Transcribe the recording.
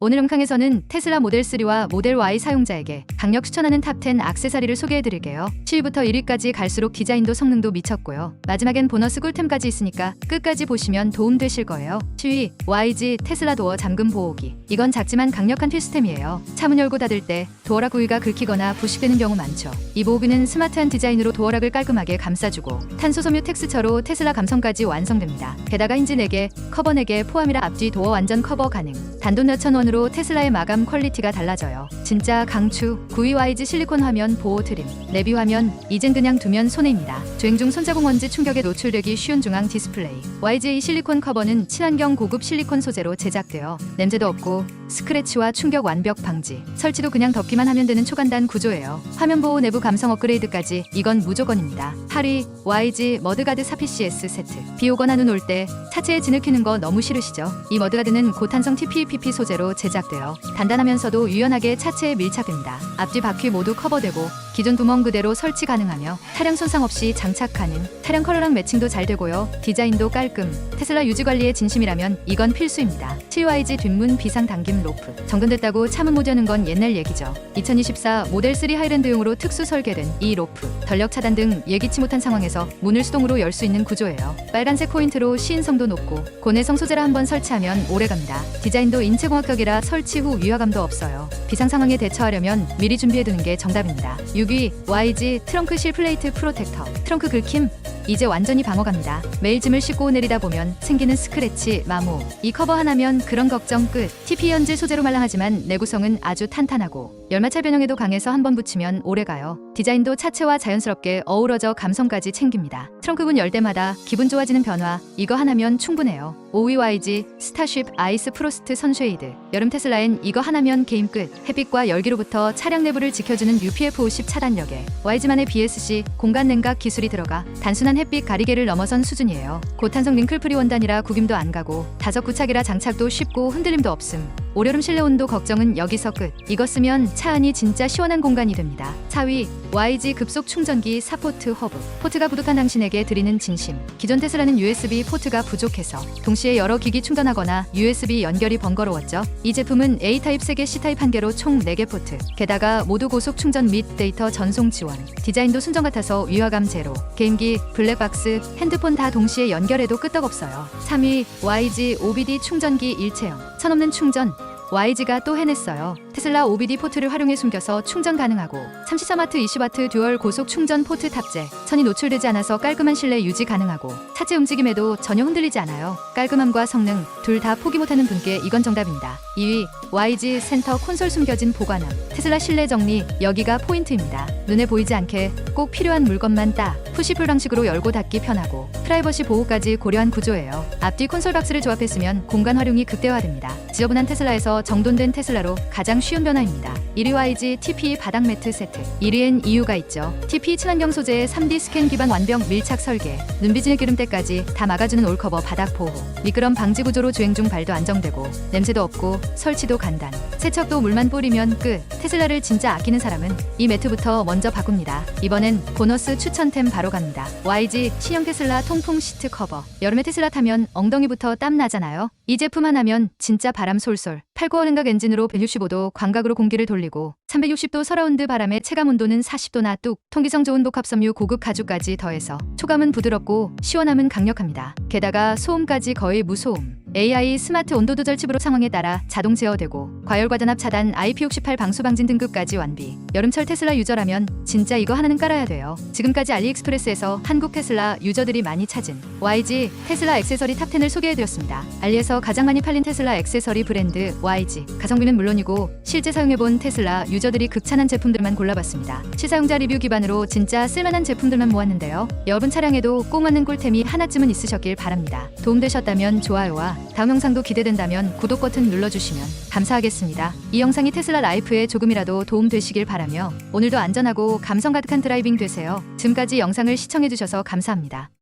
오늘 음캉에서는 테슬라 모델 3와 모델 Y 사용자에게 강력 추천하는 탑10 악세사리를 소개해드릴게요. 7위부터 1위까지 갈수록 디자인도 성능도 미쳤고요. 마지막엔 보너스 꿀템까지 있으니까 끝까지 보시면 도움되실 거예요. 7위 YG 테슬라 도어 잠금 보호기. 이건 작지만 강력한 필수템이에요. 차문 열고 닫을 때 도어락 구위가 긁히거나 부식되는 경우 많죠. 이 보호기는 스마트한 디자인으로 도어락을 깔끔하게 감싸주고 탄소 섬유 텍스처로 테슬라 감성까지 완성됩니다. 게다가 4개, 커버 4개 포함이라 앞뒤 도어 완전 커버 가능. 단돈 몇천 원으로 테슬라의 마감 퀄리티가 달라져요. 진짜 강추. 9위 YG 실리콘 화면 보호 트림. 내비 화면 이젠 그냥 두면 손해입니다. 주행 중 손자국 먼지 충격에 노출되기 쉬운 중앙 디스플레이. YG 실리콘 커버는 친환경 고급 실리콘 소재로 제작되어 냄새도 없고 스크래치와 충격 완벽 방지. 설치도 그냥 덮기 만 하면 되는 초간단 구조예요. 화면 보호 내부 감성 업그레이드까지 이건 무조건입니다. 8위 YG 머드가드 4PCS 세트. 비 오거나 눈 올 때 차체에 진흙히는 거 너무 싫으시죠? 이 머드가드는 고탄성 TPPP 소재로 제작되어 단단하면서도 유연하게 차체에 밀착됩니다. 앞뒤 바퀴 모두 커버되고 기존 두멍 그대로 설치 가능하며 차량 손상 없이 장착 가능. 차량 컬러랑 매칭도 잘 되고요. 디자인도 깔끔. 테슬라 유지 관리에 진심이라면 이건 필수입니다. 7YG 뒷문 비상 당김 로프. 정돈됐다고 차문 못 여는 건 옛날 얘기죠. 2024 모델 3 하이랜드용으로 특수 설계된 이 로프. 전력 차단 등 예기치 못한 상황에서 문을 수동으로 열 수 있는 구조예요. 빨간색 포인트로 시인성도 높고 고내성 소재라 한번 설치하면 오래갑니다. 디자인도 인체공학격이라 설치 후 위화감도 없어요. 비상 상황에 대처하려면 미리 준비해두는 게 정답입니다. 6위 YG 트렁크 실 플레이트 프로텍터. 트렁크 긁힘 이제 완전히 방어갑니다. 매일 짐을 싣고 내리다 보면 생기는 스크래치, 마모. 이 커버 하나면 그런 걱정 끝. TP 연질 소재로 말랑하지만 내구성은 아주 탄탄하고 열마찰 변형에도 강해서 한 번 붙이면 오래가요. 디자인도 차체와 자연스럽게 어우러져 감성까지 챙깁니다. 트렁크문 열 때마다 기분 좋아지는 변화. 이거 하나면 충분해요. 5위 YG 스타쉽 아이스 프로스트 선쉐이드. 여름 테슬라엔 이거 하나면 게임 끝. 햇빛과 열기로부터 차량 내부를 지켜주는 UPF50 차단력에 YG만의 BSC 공간 냉각 기술이 들어가 단순한 햇빛 가리개를 넘어선 수준이에요. 고탄성 링클 프리 원단이라 구김도 안 가고 다섯 구착이라 장착도 쉽고 흔들림도 없음. 올여름 실내 온도 걱정은 여기서 끝. 이거 쓰면 차 안이 진짜 시원한 공간이 됩니다. 4위 YG 급속 충전기 4포트 허브. 포트가 부족한 당신에게 드리는 진심. 기존 테슬라는 USB 포트가 부족해서 동시에 여러 기기 충전하거나 USB 연결이 번거로웠죠. 이 제품은 A 타입 3개, C 타입 1개로 총 4개 포트. 게다가 모두 고속 충전 및 데이터 전송 지원. 디자인도 순정 같아서 위화감 제로. 게임기, 블랙박스, 핸드폰 다 동시에 연결해도 끄떡없어요. 3위 YG OBD 충전기 일체형. 천 없는 충전. YG가 또 해냈어요. 테슬라 OBD 포트를 활용해 숨겨서 충전 가능하고 34와트 20와트 듀얼 고속 충전 포트 탑재. 천이 노출되지 않아서 깔끔한 실내 유지 가능하고 차체 움직임에도 전혀 흔들리지 않아요. 깔끔함과 성능 둘 다 포기 못하는 분께 이건 정답입니다. 2위 YG 센터 콘솔 숨겨진 보관함. 테슬라 실내 정리 여기가 포인트입니다. 눈에 보이지 않게 꼭 필요한 물건만 딱 푸시풀 방식으로 열고 닫기 편하고 프라이버시 보호까지 고려한 구조예요. 앞뒤 콘솔 박스를 조합했으면 공간 활용이 극대화됩니다. 지저분한 테슬라에서 정돈된 테슬라로 가장 쉬운 변화입니다. 1위 YG TP 바닥 매트 세트. 1위엔 이유가 있죠. TP 친환경 소재의 3D 스캔 기반 완벽 밀착 설계, 눈비지의 기름때까지 다 막아주는 올커버 바닥 보호, 미끄럼 방지 구조로 주행 중 발도 안정되고 냄새도 없고 설치도 간단. 세척도 물만 뿌리면 끝. 테슬라를 진짜 아끼는 사람은 이 매트부터 먼저 바꿉니다. 이번엔 보너스 추천템 바로 갑니다. YG 신형 테슬라 통풍 시트 커버. 여름에 테슬라 타면 엉덩이부터 땀 나잖아요. 이 제품 하나면 진짜 바람 솔솔. 8고원 냉각 엔진으로 165도 광각으로 공기를 돌리고 360도 서라운드 바람의 체감 온도는 40도나 뚝. 통기성 좋은 독합섬유 고급 가죽까지 더해서 초감은 부드럽고 시원함은 강력합니다. 게다가 소음까지 거의 무소음. AI 스마트 온도 조절 칩으로 상황에 따라 자동 제어되고 과열 과 단합 차단 IP68 방수 방진 등급까지 완비. 여름철 테슬라 유저라면 진짜 이거 하나는 깔아야 돼요. 지금까지 알리익스프레스에서 한국 테슬라 유저들이 많이 찾은 YG 테슬라 액세서리 탑10을 소개해드렸습니다. 알리에서 가장 많이 팔린 테슬라 액세서리 브랜드 YG. 가성비는 물론이고 실제 사용해본 테슬라 유저들이 극찬한 제품들만 골라봤습니다. 시사용자 리뷰 기반으로 진짜 쓸만한 제품들만 모았는데요. 여러분 차량에도 꼭 맞는 꿀템이 하나쯤은 있으셨길 바랍니다. 도움되셨다면 좋아요와 다음 영상도 기대된다면 구독 버튼 눌러주시면 감사하겠습니다. 이 영상이 테슬라 라이프에 조금이라도 도움되시길 바라며 오늘도 안전하고 감성 가득한 드라이빙 되세요. 지금까지 영상을 시청해주셔서 감사합니다.